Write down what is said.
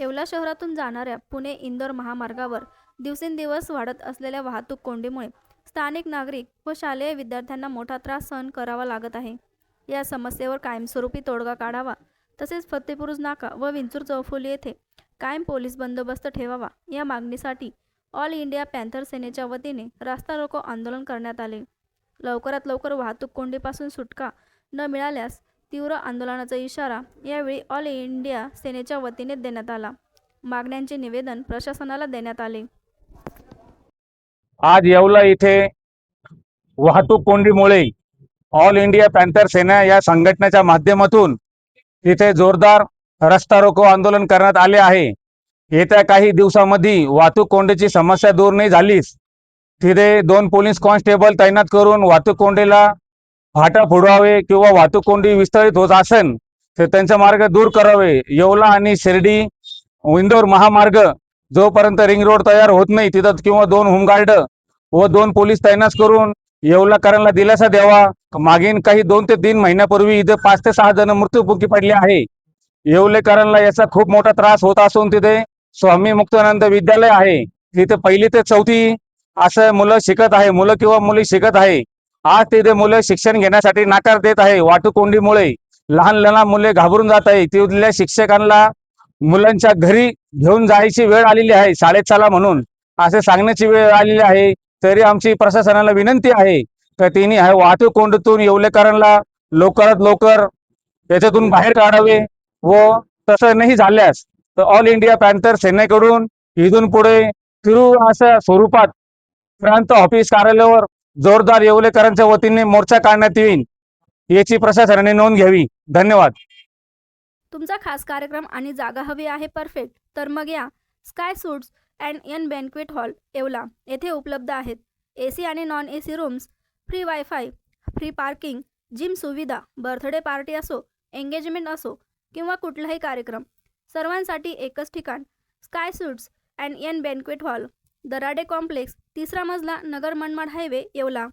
येवला शहरातून जाणाऱ्या पुणे इंदोर महामार्गावर दिवसेंदिवस वाढत असलेल्या वाहतूक कोंडीमुळे स्थानिक नागरिक व शालेय विद्यार्थ्यांना मोठा त्रास सहन करावा लागत आहे. या समस्येवर कायमस्वरूपी तोडगा काढावा तसेच फतेपुरुज नाका व विंचूर चौफुली येथे कायम पोलीस बंदोबस्त ठेवावा या मागणीसाठी ऑल इंडिया पॅन्थर सेनेच्या वतीने रास्ता रोको आंदोलन करण्यात आले. लवकरात लवकर वाहतूक कोंडीपासून सुटका न मिळाल्यास तीव्र आंदोलनाचा इशारा यावेळी ऑल इंडिया सेनेच्या वतीने देण्यात आला. मागण्यांचे निवेदन प्रशासनाला देण्यात आले. आज येवला इथे वाहतूक कोंडीमुळे ऑल इंडिया पॅन्थर सेना या संघटनेच्या माध्यमातून तिथे जोरदार रस्ता रोको आंदोलन करण्यात आले आहे. येत्या काही दिवसामध्ये वाहतूक कोंडीची समस्या दूर नाही झालीच. तिथे दोन पोलीस कॉन्स्टेबल तैनात करून वाहतूक कोंडीला फाटा फोडवावे किंवा वाहतूक कोंडी विस्तारित होत असेल तर त्यांचा मार्ग दूर करावे. येवला आणि शिर्डी इंदोर महामार्ग जोपर्यंत रिंग रोड तयार होत नाही तिथं किंवा दोन होमगार्ड व दोन पोलीस तैनात करून येवलाकरांना दिलासा द्यावा. मागील काही दोन ते तीन महिन्यापूर्वी इथे पाच ते सहा जण मृत्यूमुखी पडले आहे. येवलेकरांना याचा खूप मोठा त्रास होत असून तिथे स्वामी मुक्तानंद विद्यालय आहे. तिथे पहिली ते चौथी असं मुलं शिकत आहे मुलं किंवा मुली शिकत आहे. आज तिथे मुलं शिक्षण घेण्यासाठी नाकार देत आहे. वाटुकोंडीमुळे लहान लहान मुले घाबरून जात आहे. तिथल्या शिक्षकांना मुलांच्या घरी घेऊन जायची वेळ आलेली आहे. शाळेत चला म्हणून असे सांगण्याची वेळ आलेली आहे. तरी आमची प्रशासनाला विनंती आहे. तर तिने वाहतूक कोंडीतून येवलेकरांना लवकरात लवकर याच्यातून बाहेर काढावे व तसं नाही झाल्यास तर ऑल इंडिया पॅन्थर सेनेकडून इथून पुढे तिरू अशा स्वरूपात प्रांत ऑफिस कार्यालयावर जोरदार येवलेकरांच्या वतीने मोर्चा काढण्यात येईल याची प्रशासनाने नोंद घ्यावी. धन्यवाद. तुमचा खास कार्यक्रम आणि जागा हवी आहे परफेक्ट तर मग या. Sky Suites and an banquet hall Yeola. येथे उपलब्ध आहेत. ए सी आणि non A C rooms free WiFi free parking gym सुविधा बर्थडे पार्टी असो एंगेजमेंट असो किंवा कुठलाही कार्यक्रम. सर्वांसाठी एकच ठिकाण Sky Suites and an banquet hall. Darade complex तिसरा मजला नगर मनमाड हायवे येवला